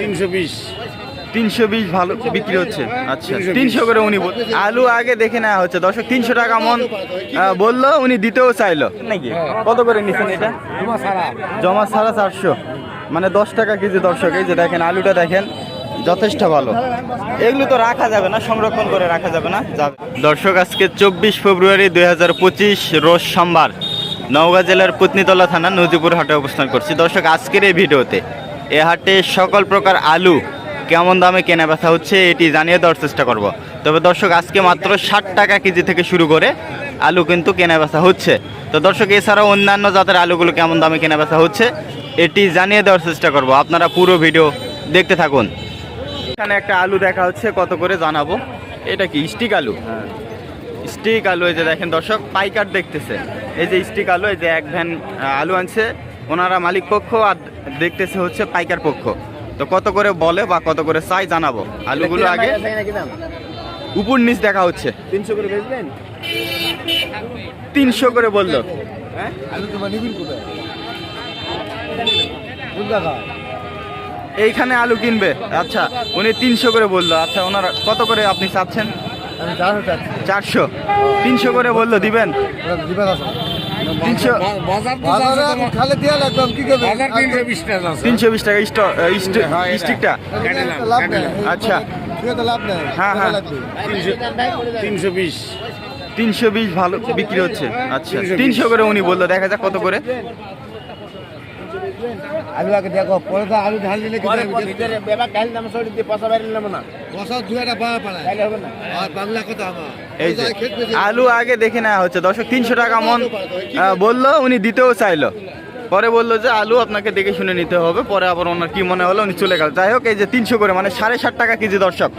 তিনশো বিশ। তিনশো বিশ ভালো বিক্রি হচ্ছে। আচ্ছা তিনশো করে উনি আলু আগে দেখে নেওয়া হচ্ছে। দর্শক তিনশো টাকা মন বলল উনি দিতেও চাইলো। নাকি? কত করে নিচ্ছেন এটা? জমা সাড়ে চারশো। মানে দশ টাকা কেজি দর্শক এই যে দেখেন আলুটা দেখেন যথেষ্ট ভালো। এগুলো তো রাখা যাবে না সংরক্ষণ করে রাখা যাবে না যাবে। দর্শক আজকে চব্বিশ ফেব্রুয়ারি দুই হাজার পঁচিশ রোজ সোমবার নওগাঁ জেলার পুতনিতলা থানা নদীপুর হাটে অবস্থান করছি। দর্শক আজকের এই ভিডিওতে এ হাটে সকল প্রকার আলু কেমন দামে কেনা বেচা হচ্ছে এটি জানিয়ে দেওয়ার চেষ্টা করব। তবে দর্শক আজকে মাত্র ষাট টাকা কেজি থেকে শুরু করে আলু কিন্তু কেনা বেচা হচ্ছে। তো দর্শক এছাড়াও অন্যান্য জাতের আলুগুলো কেমন দামে কেনা বেচা হচ্ছে এটি জানিয়ে দেওয়ার চেষ্টা করব। আপনারা পুরো ভিডিও দেখতে থাকুন। এখানে একটা আলু দেখা হচ্ছে কত করে জানাব? এটা কি স্টিক আলু? স্টিক আলু এই যে দেখেন দর্শক পাইকার দেখতেছে। এই যে স্টিক আলু এই যে এক ভ্যান আলু আনছে। ওনারা মালিক পক্ষ আর দেখতেছে হচ্ছে পাইকার পক্ষ। তো কত করে বলে বা কত করে চাই জানাব। আলুগুলো আগে উপর নিচ দেখা হচ্ছে। তিনশো করে বেচবেন? তিনশো করে বলল। হ্যাঁ? জায়গা? এইখানে আলু কিনবে। আচ্ছা উনি তিনশো করে বলল। আচ্ছা ওনারা কত করে আপনি চাচ্ছেন? চারশো তিনশো করে বলল দিবেন? তিনশো বিশ টাকা স্টিকটা আচ্ছা। হ্যাঁ, হ্যাঁ। তিনশো তিনশো ভালো বিক্রি হচ্ছে। আচ্ছা তিনশো করে উনি বলল দেখা যাক কত করে। আলু আগে দেখো পরে তো আলু ঢাল দিলে পাওয়া আর বাংলা কথা আমার এই যে আলু আগে দেখে নেওয়া হচ্ছে। দর্শক, তিনশো টাকা মন বলল, উনি দিতেও চাইলো। পরে বলল যে, আলু আপনাকে দেখে শুনে নিতে হবে। পরে আবার ওনার কি মনে হলো, উনি চলে গেল। যাই হোক, এই যে তিনশো করে মানে সাড়ে ষাট টাকা কেজি দর্শক।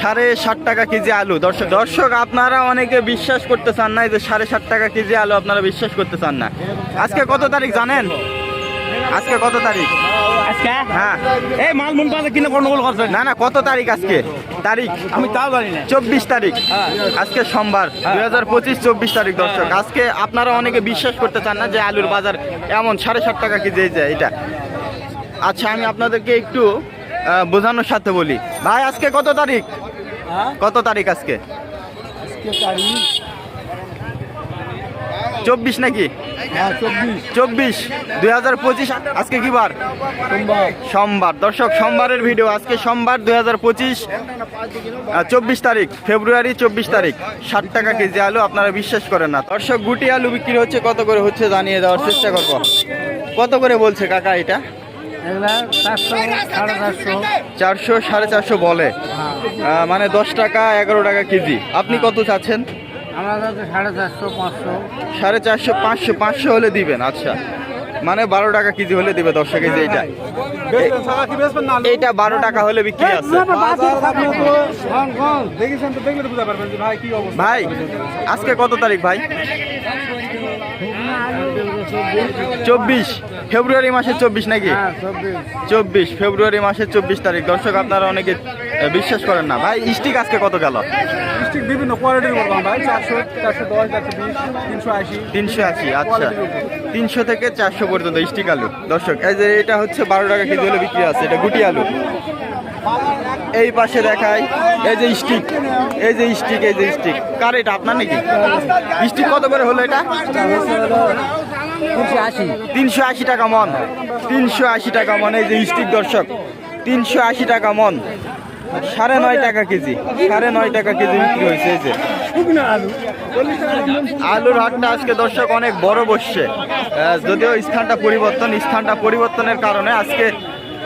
সাড়ে ষাট টাকা কেজি আলু। দর্শক দর্শক, আপনারা অনেকে বিশ্বাস করতে চান না যে সাড়ে ষাট টাকা কেজি আলু আপনারা বিশ্বাস করতে চান না। আজকে কত তারিখ জানেন? আজকে কত তারিখ? আজকে? হ্যাঁ। এই মাল মন পাশে কিনে গন্ডগোল করছে না না কত তারিখ আজকে? তারিখ? আমি তাও জানি না। চব্বিশ তারিখ। আজকে সোমবার দুই হাজার পঁচিশ চব্বিশ তারিখ দর্শক। আজকে আপনারা অনেকে বিশ্বাস করতে চান না যে আলুর বাজার এমন সাড়ে সাত টাকা কেজি এই যে এটা। আচ্ছা আমি আপনাদেরকে একটু বোঝানোর সাথে বলি। ভাই আজকে কত তারিখ? কত তারিখ আজকে? চব্বিশ নাকি? হ্যাঁ চব্বিশ। চব্বিশ দুই হাজার পঁচিশ আজকে কি বার? সোমবার। দর্শক সোমবারের ভিডিও আজকে সোমবার দুই হাজার পঁচিশ। চব্বিশ তারিখ ফেব্রুয়ারি চব্বিশ তারিখ। ষাট টাকা কেজি আলু আপনারা বিশ্বাস করেন না। দর্শক গুটি আলু বিক্রি হচ্ছে কত করে হচ্ছে জানিয়ে দেওয়ার চেষ্টা করব। কত করে বলছে কাকা এটা? চারশো সাড়ে চারশো। বলে। মানে দশ টাকা এগারো টাকা কেজি। আপনি কত চাচ্ছেন? সাড়ে চারশো পাঁচশো। সাড়ে চারশো পাঁচশো পাঁচশো হলে দিবেন আচ্ছা। মানে বারো টাকা কেজি হলে দিবে দশ টাকা কেজি এইটা। এইটা বারো টাকা হলে বিক্রি আছে। দেখেছেন তো দেখলে বুঝতে পারবেন যে ভাই কি অবস্থা। ভাই আজকে কত তারিখ ভাই? চব্বিশ। ফেব্রুয়ারি মাসের চব্বিশ নাকি? হ্যাঁ চব্বিশ। ফেব্রুয়ারি মাসের চব্বিশ তারিখ। দর্শক আপনারা অনেকে বিশ্বাস করেন না। ভাই স্টিক আজকে কত গেল? ডিস্ট্রিক্ট বিভিন্ন কোয়ালিটির ভাই চারশো চারশো দশ চারশো বিশ তিনশো আশি। তিনশো আশি আচ্ছা। তিনশো থেকে চারশো পর্যন্ত স্টিক আলু। দর্শক এই যে এটা হচ্ছে বারো টাকা কেজি হলে বিক্রি আছে এটা গুটি আলু। এই পাশে দেখাই এই যে স্টিক এই যে স্টিক এই যে স্টিক। কার এটা আপনার নাকি? স্টিক কত করে হলো এটা? তিনশো আশি। টাকা মন। তিনশো আশি টাকা মন, এই যে স্টিক দর্শক। তিনশো আশি টাকা মন। সাড়ে নয় টাকা কেজি। সাড়ে নয় টাকা কেজি বিক্রি হয়েছে, এই যে। আলুর হাটটা আজকে দর্শক অনেক বড় বসছে। যদিও স্থানটা পরিবর্তন, স্থানটা পরিবর্তনের কারণে আজকে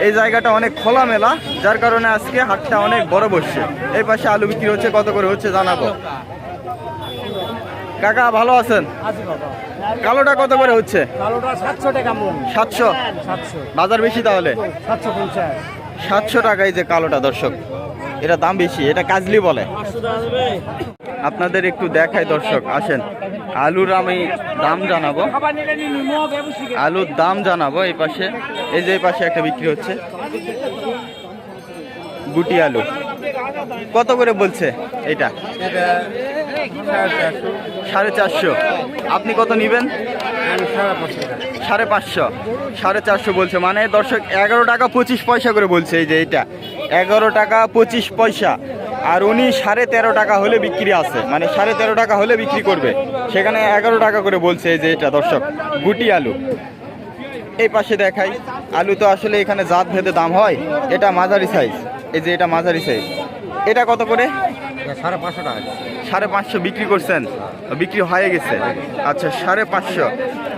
এই জায়গাটা অনেক খোলামেলা, যার কারণে আজকে হাটটা অনেক বড় বসছে। এই পাশে আলু বিক্রি হচ্ছে, কত করে হচ্ছে জানাব? কাকা ভালো আছেন? কালোটা কত করে হচ্ছে? সাতশো বাজার বেশি তাহলে? সাতশো টাকায় যে কালোটা দর্শক। এটা দাম বেশি এটা কাজলি বলে। আপনাদের একটু দেখাই দর্শক আসেন। আলুর আমি দাম জানাব। আলুর দাম জানাব এই পাশে। এই যে এই পাশে একটা বিক্রি হচ্ছে। গুটি আলু। কত করে বলছে? এটা সাড়ে চারশো। আপনি কত নেবেন? সাড়ে পাঁচশো। সাড়ে চারশো বলছে। মানে দর্শক এগারো টাকা পঁচিশ পয়সা করে বলছে এই যে এটা এগারো টাকা পঁচিশ পয়সা। আর উনি সাড়ে তেরো টাকা হলে বিক্রি আছে। মানে সাড়ে তেরো টাকা হলে বিক্রি করবে। সেখানে এগারো টাকা করে বলছে এই যে এটা দর্শক গুটি আলু। এই পাশে দেখাই। আলু তো আসলে এখানে জাত ভেদে দাম হয়। এটা মাঝারি সাইজ এই যে এটা মাঝারি সাইজ এটা কত করে? সাড়ে পাঁচশো সাড়ে পাঁচশো বিক্রি করছেন? বিক্রি হয়ে গেছে। আচ্ছা সাড়ে পাঁচশো।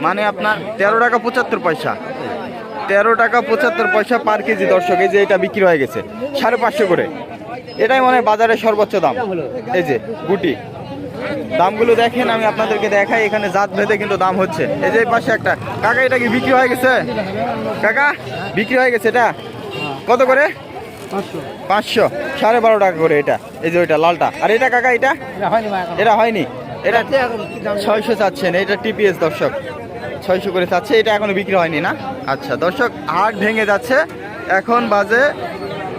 মানে আপনার তেরো টাকা পঁচাত্তর পয়সা। তেরো টাকা পঁচাত্তর পয়সা পার কেজি, দর্শক, এই যে এটা বিক্রি হয়ে গেছে। সাড়ে পাঁচশো করে। এটাই মনে বাজারের সর্বোচ্চ দাম। এই যে গুটি। দামগুলো দেখেন, আমি আপনাদেরকে দেখাই। এখানে জাত ভেদে কিন্তু দাম হচ্ছে। এই যে পাশে একটা। কাকা, এটা কি বিক্রি হয়ে গেছে? কাকা, বিক্রি হয়ে গেছে এটা? কত করে? পাঁচশো। সাড়ে বারো টাকা করে এটা। এই যে ওইটা লালটা। আর এটা কাকা এটা? এটা হয়নি এটা ছয়শো চাচ্ছেন। এটা টিপিএস দর্শক। ছয়শো করে চাচ্ছে। এটা এখনও বিক্রি হয়নি না? আচ্ছা দর্শক হাট ভেঙে যাচ্ছে। এখন বাজে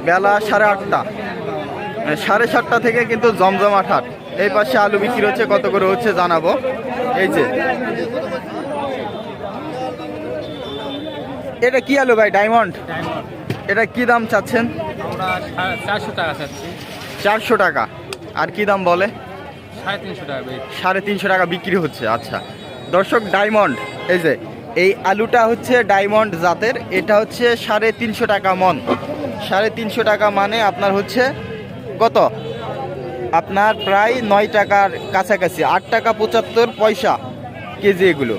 বেলা সাড়ে আটটা। মানে সাড়ে সাতটা থেকে কিন্তু জমজমাট হাট। এই পাশে আলু বিক্রি হচ্ছে কত করে হচ্ছে জানাব। এই যে। এটা কি আলু ভাই? ডায়মন্ড। এটা কি দাম চাচ্ছেন? চারশো টাকা চাচ্ছি। চারশো টাকা। আর কি দাম বলে? সাড়ে তিনশো টাকা সাড়ে তিনশো টাকা বিক্রি হচ্ছে আচ্ছা। দর্শক ডায়মন্ড এই যে এই আলুটা হচ্ছে ডায়মন্ড জাতের এটা হচ্ছে সাড়ে তিনশো টাকা মন। সাড়ে তিনশো টাকা মানে আপনার হচ্ছে কত? আপনার প্রায় নয় টাকার কাছাকাছি আট টাকা পঁচাত্তর পয়সা কেজি এগুলো।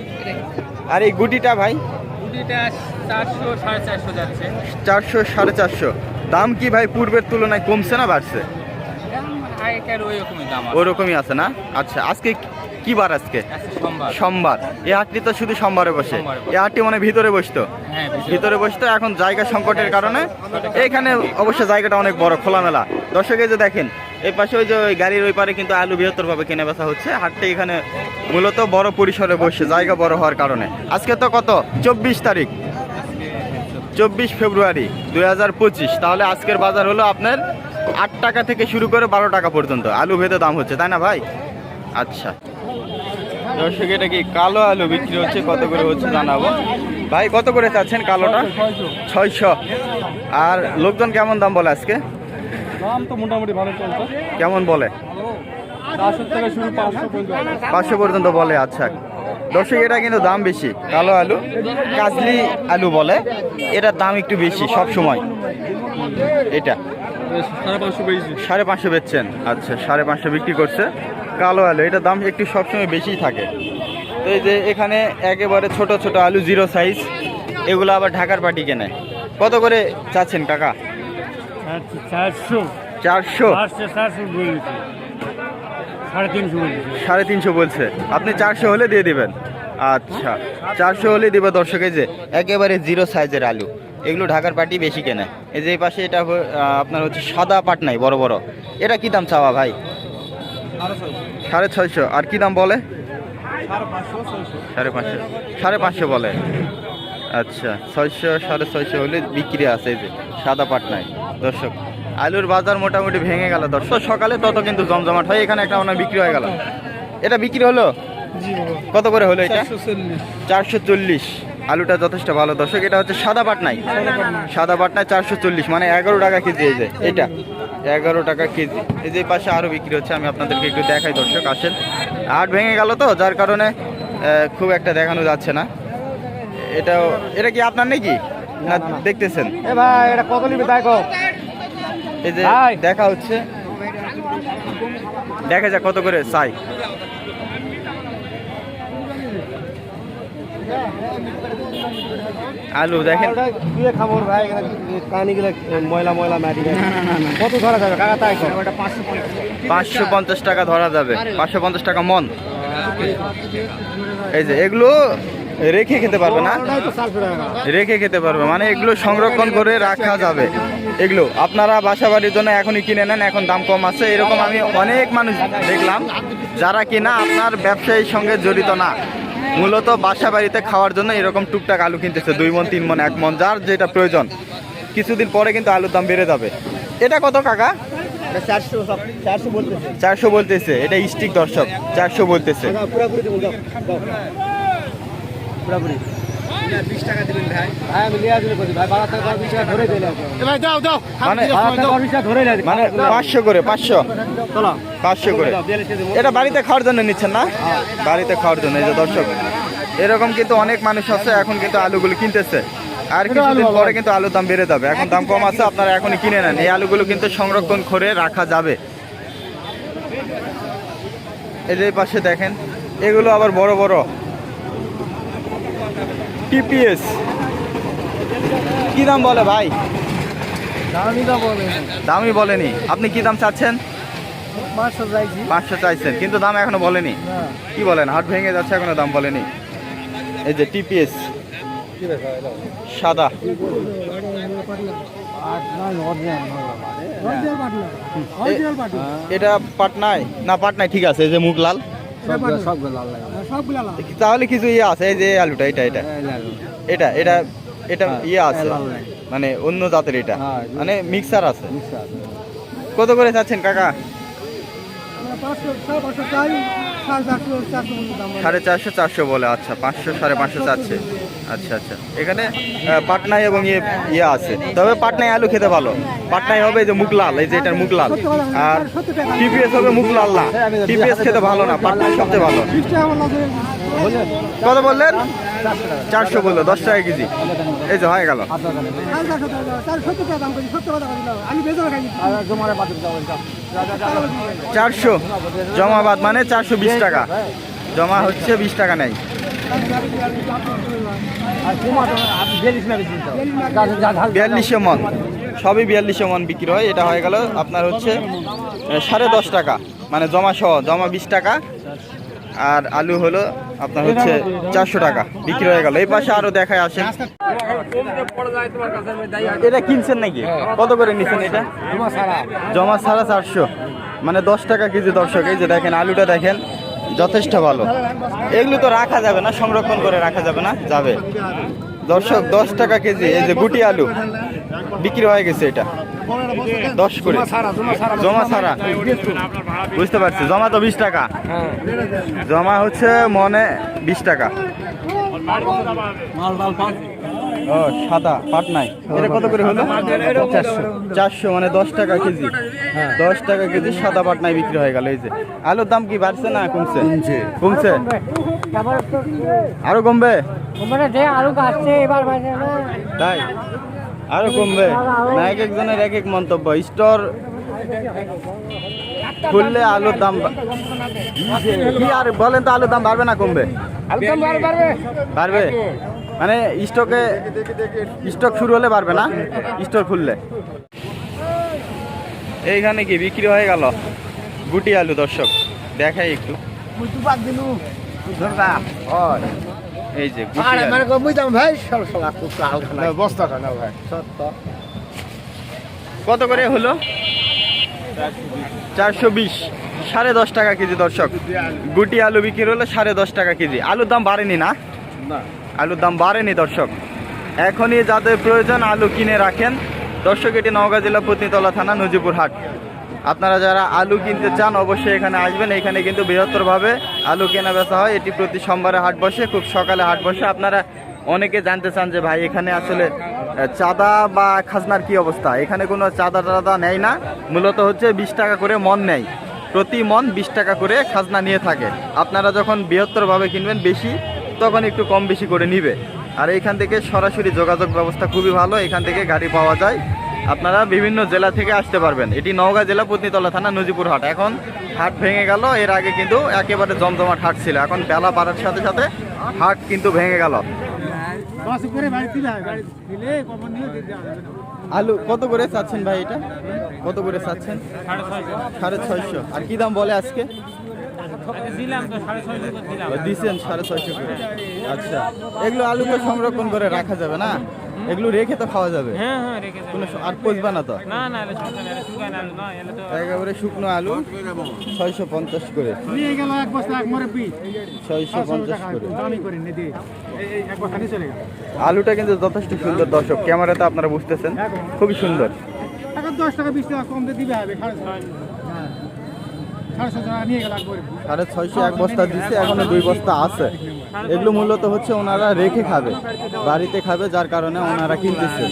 আর এই গুটিটা ভাই? কুড়িটা চারশো সাড়ে চারশো যাচ্ছে। চারশো সাড়ে চারশো। দাম কি ভাই পূর্বের তুলনায় কমছে না বাড়ছে? ওরকমই আছে না? আচ্ছা আজকে কি বার আজকে? সোমবার। এই হাটটি তো শুধু সোমবারে বসে। এই হাটটি মানে ভিতরে বসতো। হ্যাঁ ভিতরে। বসতো এখন জায়গা সংকটের কারণে। এখানে অবশ্য জায়গাটা অনেক বড় খোলামেলা। দর্শক যে দেখেন এই পাশে ওই যে ওই গাড়ির ওই পারে কিন্তু আলু বৃহত্তরভাবে কেনা বেচা হচ্ছে। হাটটি এখানে মূলত বড় পরিসরে বসে জায়গা বড় হওয়ার কারণে। আজকে তো কত? চব্বিশ তারিখ। চব্বিশ ফেব্রুয়ারি দুই হাজার পঁচিশ। তাহলে আজকের বাজার হলো আপনার আট টাকা থেকে শুরু করে বারো টাকা পর্যন্ত। আলু ভেদে দাম হচ্ছে তাই না ভাই? আচ্ছা। দর্শক এটা কি কালো আলু বিক্রি হচ্ছে? কত করে হচ্ছে জানাব। ভাই কত করে চাচ্ছেন কালোটা? ছয়শো। আর লোকজন কেমন দাম বলে আজকে? দাম তো মোটামুটি ভালো চলছে। কেমন বলে? পাঁচশো পর্যন্ত বলে আচ্ছা। দর্শক এটা কিন্তু দাম বেশি। কালো আলু কাজলি আলু বলে। এটার দাম একটু বেশি সব সময় এটা। সাড়ে পাঁচশো বেচছেন। আচ্ছা সাড়ে পাঁচশো বিক্রি করছে। কালো আলু এটার দাম একটু সবসময় বেশিই থাকে। তো এই যে এখানে একেবারে ছোট ছোট আলু জিরো সাইজ এগুলো আবার ঢাকার পাটি কেনে। কত করে চাচ্ছেন কাকা? চারশো। চারশো? চারশো সাড়ে তিনশো বলছে। আপনি চারশো হলে দিয়ে দিবেন। আচ্ছা চারশো হলে দেবে দর্শক, এই যে একেবারে জিরো সাইজের আলু। এগুলো ঢাকার পাটি বেশি কেনে। এই যে পাশে এটা আপনার হচ্ছে সাদা পাট নাই, বড় বড়। এটা কি দাম চাওয়া ভাই? সাড়ে ছয়শো। আর কি দাম বলে? সাড়ে পাঁচশো। সাড়ে পাঁচশো বলে। আচ্ছা ছয়শো, সাড়ে ছয়শো হলে বিক্রি আছে এই যে, সাদা পাট নাই। দর্শক আলুর বাজার মোটামুটি ভেঙে গেল দর্শক। সকালে তত কিন্তু জমজমাট হয় এখানে একটা মনে বিক্রি হয়ে গেল। এটা বিক্রি হলো? কত করে হলো এটা? চারশো চল্লিশ। আলুটা যথেষ্ট ভালো দর্শক এটা হচ্ছে সাদা পাটনাই। সাদা পাটনায় চারশো চল্লিশ মানে এগারো টাকা কেজি এই যে এটা। এগারো টাকা কেজি। এই যে পাশে আরও বিক্রি হচ্ছে আমি আপনাদেরকে একটু দেখাই দর্শক আসেন। আট ভেঙে গেল তো যার কারণে আহ, খুব একটা দেখানো যাচ্ছে না। এটাও এটা কি আপনার নাকি? না দেখতেছেন? এ ভাই এটা কত নিবি কো এই যে। দেখা হচ্ছে। দেখা যাক কত করে চাই। আলু দেখেন। দিয়ে ভাই ময়লা ময়লা মাটি। কত ধরা যাবে? কাকা তাই পাঁচশো পাঁচশো পঞ্চাশ টাকা ধরা যাবে। পাঁচশো পঞ্চাশ টাকা মন। এই যে এগুলো রেখে খেতে পারবে না? রেখে খেতে পারবে। মানে এগুলো সংরক্ষণ করে রাখা যাবে। এগুলো আপনারা বাসা বাড়ির জন্য এখনই কিনে নেন এখন দাম কম আছে। এরকম আমি অনেক মানুষ দেখলাম যারা কিনা আপনার ব্যবসায়ীর সঙ্গে জড়িত না। মূলত বাসা বাড়িতে খাওয়ার জন্য এরকম টুকটাক আলু কিনতেছে দুই মন তিন মন এক মন যার যেটা প্রয়োজন। কিছুদিন পরে কিন্তু আলুর দাম বেড়ে যাবে। এটা কত কাকা? চারশো বলতেছে। চারশো বলতেছে। এটা স্টিক দর্শক চারশো বলতেছে। পুরাপুরি। দেবো যাও যাও পুরাপুরি ভাই। আমি নিয়ে আসলে ভাই বারো টাকা বিশ টাকা ধরে দিলে ভাই দাও দাও মানে ধরে মানে পাঁচশো করে পাঁচশো। পাঁচশো করে। এটা বাড়িতে খাওয়ার জন্য নিচ্ছেন না? বাড়িতে খাওয়ার জন্য এই যে দর্শক এরকম কিন্তু অনেক মানুষ আছে এখন কিন্তু আলুগুলো কিনতেছে। আর কিছুদিন পরে কিন্তু আলুর দাম বেড়ে যাবে। এখন দাম কম আছে আপনারা এখনই কিনে নেন। এই আলুগুলো কিন্তু সংরক্ষণ করে রাখা যাবে। এই যে এই পাশে দেখেন এগুলো আবার বড় বড়। টিপিএস কি দাম বলে ভাই? দামই বলেনি। আপনি কি দাম চাচ্ছেন? পাঁচশো চাইছেন কিন্তু দাম এখনও বলেনি। কি বলেন হাট ভেঙে যাচ্ছে এখনও দাম বলেনি। এই যে টিপিএস সাদা। এটা পাটনায়? না পাটনায় ঠিক আছে এই যে মুখ লাল। তাহলে কিছু ইয়ে আছে এই যে আলুটা এটা এটা। এটা এটা এটা ইয়ে আছে। মানে অন্য জাতের এটা। হ্যাঁ, মানে মিক্সার আছে। কত করে চাচ্ছেন কাকা? সাড়ে চারশো চারশো বলে আচ্ছা পাঁচশো সাড়ে পাঁচশো চাচ্ছে। আচ্ছা আচ্ছা। এখানে পাটনায় এবং ইয়ে ইয়ে আছে। তবে পাটনায় আলু খেতে ভালো। পাটনায় হবে যে মুখ লাল এই যে এটার মুখ লাল আর টিপিএস হবে মুখ লাল না। টিপিএস খেতে ভালো না, পাটনায় সবচেয়ে ভালো। কত বললেন? চারশো বলল, দশ টাকা কেজি। এই যে হয়ে গেল। চারশো। জমাবাদ মানে চারশো বিশ টাকা। জমা হচ্ছে বিশ টাকা নেই। বিয়াল্লিশশো মন। সবই বিয়াল্লিশশো মন বিক্রি হয়। এটা হয়ে গেল আপনার হচ্ছে সাড়ে দশ টাকা। মানে জমা সহ, জমা বিশ টাকা। আর আলু হলো আপনার হচ্ছে চারশো টাকা। বিক্রি হয়ে গেল। এই পাশে আরও দেখায় আসেন। এটা কিনছেন নাকি? কত করে নিচ্ছেন এটা? জমা সাড়ে চারশো। মানে দশ টাকা কেজি দর্শক, এই যে দেখেন, আলুটা দেখেন। যথেষ্ট ভালো। এগুলো তো রাখা যাবে না সংরক্ষণ করে রাখা যাবে না যাবে। দর্শক দশ টাকা কেজি এই যে গুটি আলু বিক্রি হয়ে গেছে এটা। দশ করে। জমা ছাড়া বুঝতে পারছি জমা তো বিশ টাকা। জমা হচ্ছে মনে বিশ টাকা। ও সাদা পাটনায় এটা কত করে হলো? চারশো। চারশো মানে দশ টাকা কেজি। দশ টাকা কেজি সাদা পাটনায় বিক্রি হয়ে গেল এই যে। আলুর দাম কি বাড়ছে না কমছে? কমছে। আরও কমবে। তাই? আরও কমবে? না এক একজনের এক এক মন্তব্য। স্টোর খুললে আলুর দাম কি আর বলেন তো আলুর দাম বাড়বে না কমবে? বাড়বে? মানে স্টকে স্টক শুরু হলে বাড়বে না? স্টোর খুললে। এইখানে কি বিক্রি হয়ে গেল? গুটি আলু দর্শক। দেখাই একটু। এই যে গুটি আলু। ভাই বস্তাটা না ভাই। কত করে হলো? চারশো বিশ সাড়ে দশ টাকা কেজি দর্শক। গুটি আলু বিক্রি হলো সাড়ে দশ টাকা কেজি। আলুর দাম বাড়েনি না? আলুর দাম বাড়েনি দর্শক। এখনই যাদের প্রয়োজন আলু কিনে রাখেন। দর্শক এটি নওগাঁ জেলা পত্নীতলা থানা নজিপুর হাট। আপনারা যারা আলু কিনতে চান অবশ্যই এখানে আসবেন। এখানে কিন্তু বৃহত্তরভাবে আলু কেনা বেচা হয়। এটি প্রতি সোমবারে হাট বসে খুব সকালে হাট বসে। আপনারা অনেকে জানতে চান যে ভাই, এখানে আসলে চাঁদা বা খাজনার কি অবস্থা? এখানে কোনো চাঁদা টাদা নেয় না। মূলত হচ্ছে বিশ টাকা করে মন নেয় প্রতি মন বিশ টাকা করে খাজনা নিয়ে থাকে। আপনারা যখন বৃহত্তরভাবে কিনবেন বেশি, তখন একটু কম বেশি করে নিবে। আর এইখান থেকে সরাসরি যোগাযোগ ব্যবস্থা খুবই ভালো। এখান থেকে গাড়ি পাওয়া যায়। আপনারা বিভিন্ন জেলা থেকে আসতে পারবেন। এটি নওগাঁ জেলা, পত্নীতলা থানা, নজিপুর হাট। এখন হাট ভেঙে গেল। এর আগে কিন্তু একেবারে জমজমাট হাট ছিল। এখন বেলা বাড়ার সাথে সাথে হাট কিন্তু ভেঙে গেল। আলু, কত করে চাচ্ছেন ভাই এটা? কত করে চাচ্ছেন? সাড়ে ছয়শো। আর কি দাম বলে আজকে? ও, দিছেন সাড়ে ছয়শো করে। আচ্ছা। এগুলো আলু তো সংরক্ষণ করে রাখা যাবে না? এগুলো রেখে তো খাওয়া যাবে? হ্যাঁ হ্যাঁ রেখে কোনো আর পচবে না তো? না শুকান আলু না তো একেবারে শুকনো আলু ছয়শো পঞ্চাশ করে। নিয়ে গেল এক বস্তা এক মরে ছয়শো পঞ্চাশ করে। দামি করে নিয়ে দিয়ে এক বস্তা নিয়ে চলে গেল। আলুটা কিন্তু যথেষ্ট সুন্দর দর্শক। ক্যামেরাতে আপনারা বুঝতেছেন। খুবই সুন্দর। এখন দশ টাকা বিশ টাকা কম দিয়ে দিবে হবে সাড়ে ছয়শো এক বস্তা দিচ্ছে এখনও দুই বস্তা আছে। এগুলো মূলত হচ্ছে ওনারা রেখে খাবে, বাড়িতে খাবে, যার কারণে ওনারা কিনতেছে।